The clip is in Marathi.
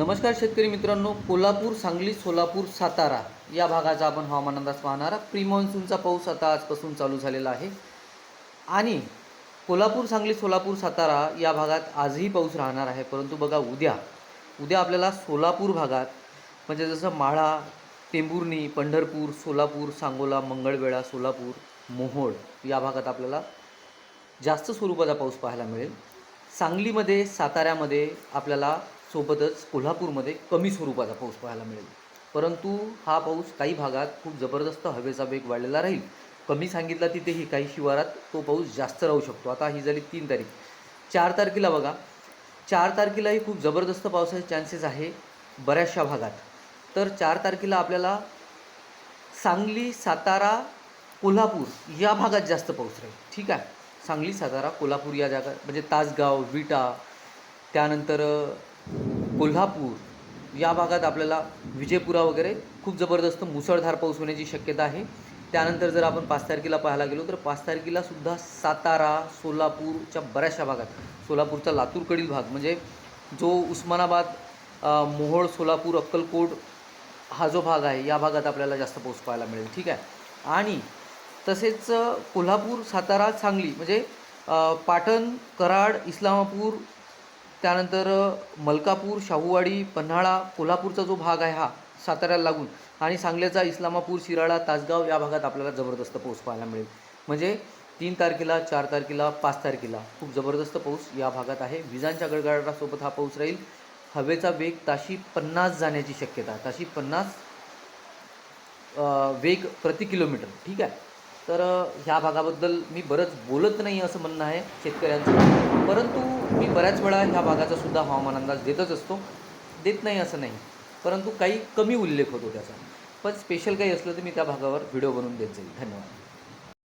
नमस्कार शेतकरी मित्रांनो कोल्हापूर सांगली सोलापूर सातारा या भागाचा आपण हवामान अंदाज पाहणारा प्री मान्सूनचा पाऊस आता आजपासून चालू झालेला आहे. आणि कोल्हापूर सांगली सोलापूर सातारा या भागात आजही पाऊस राहणार आहे. परंतु बघा उद्या उद्या आपल्याला सोलापूर भागात म्हणजे जसं माळा टेंभुर्णी पंढरपूर सोलापूर सांगोला मंगळवेढा सोलापूर मोहोळ या भागात आपल्याला जास्त स्वरूपाचा पाऊस पाहायला मिळेल. सांगलीमध्ये साताऱ्यामध्ये आपल्याला सोबतच कोल्हापूरमध्ये कमी स्वरूपाचा पाऊस पाहायला मिळेल. परंतु हा पाऊस काही भागात खूप जबरदस्त हवेचा वेग वाढलेला राहील. कमी सांगितला तिथेही काही शिवारात तो पाऊस जास्त राहू शकतो. आता ही झाली तीन तारीख. चार तारखेला बघा. चार तारखेलाही खूप जबरदस्त पावसाचे चान्सेस आहे बऱ्याचशा भागात. तर चार तारखेला आपल्याला सांगली सातारा कोल्हापूर या भागात जास्त पाऊस राहील. ठीक आहे? सांगली सातारा कोल्हापूर या जागा म्हणजे तासगाव विटा त्यानंतर कोल्हापूर या भागात आपल्याला विजयपुरा वगैरे खूप जबरदस्त मुसळधार पाऊस होण्याची शक्यता आहे. त्यानंतर जर आपण पाच तारखेला पाहायला गेलो तर पाच तारखेला सुद्धा सातारा सोलापूरच्या बऱ्याचशा भागात सोलापूरचा लातूरकडील भाग म्हणजे जो उस्मानाबाद मोहोळ सोलापूर अक्कलकोट हा जो भाग आहे या भागात आपल्याला जास्त पाऊस पाहायला मिळेल. ठीक आहे? आणि तसेच कोल्हापूर सातारा सांगली म्हणजे पाटण कराड इस्लामापूर त्यानंतर मलकापूर शाहूवाडी पन्हाळा कोल्हापूरचा जो भाग आहे हा साताऱ्याला लागून आणि सांगलीचा इस्लामापूर शिराळा तासगाव या भागात आपल्याला जबरदस्त पाऊस पाहायला मिळेल. म्हणजे तीन तारखेला चार तारखेला पाच तारखेला खूप जबरदस्त पाऊस या भागात आहे. विजांच्या गडगडाटासोबत हा पाऊस राहील. हवेचा वेग ताशी पन्नास जाण्याची शक्यता ताशी पन्नास वेग प्रति किलोमीटर. ठीक आहे? तर ह्या भागाबद्दल मी बरंच बोलत नाही असं म्हणणं आहे शेतकऱ्यांचं. परंतु मी बऱ्याच वेळा ह्या भागाचा सुद्धा हवामान अंदाज देतच असतो. देत नाही असं नाही. परंतु काही कमी उल्लेख होतो त्याचा. पण स्पेशल काही असलं तर मी त्या भागावर व्हिडिओ बनवून देत जाईल. धन्यवाद.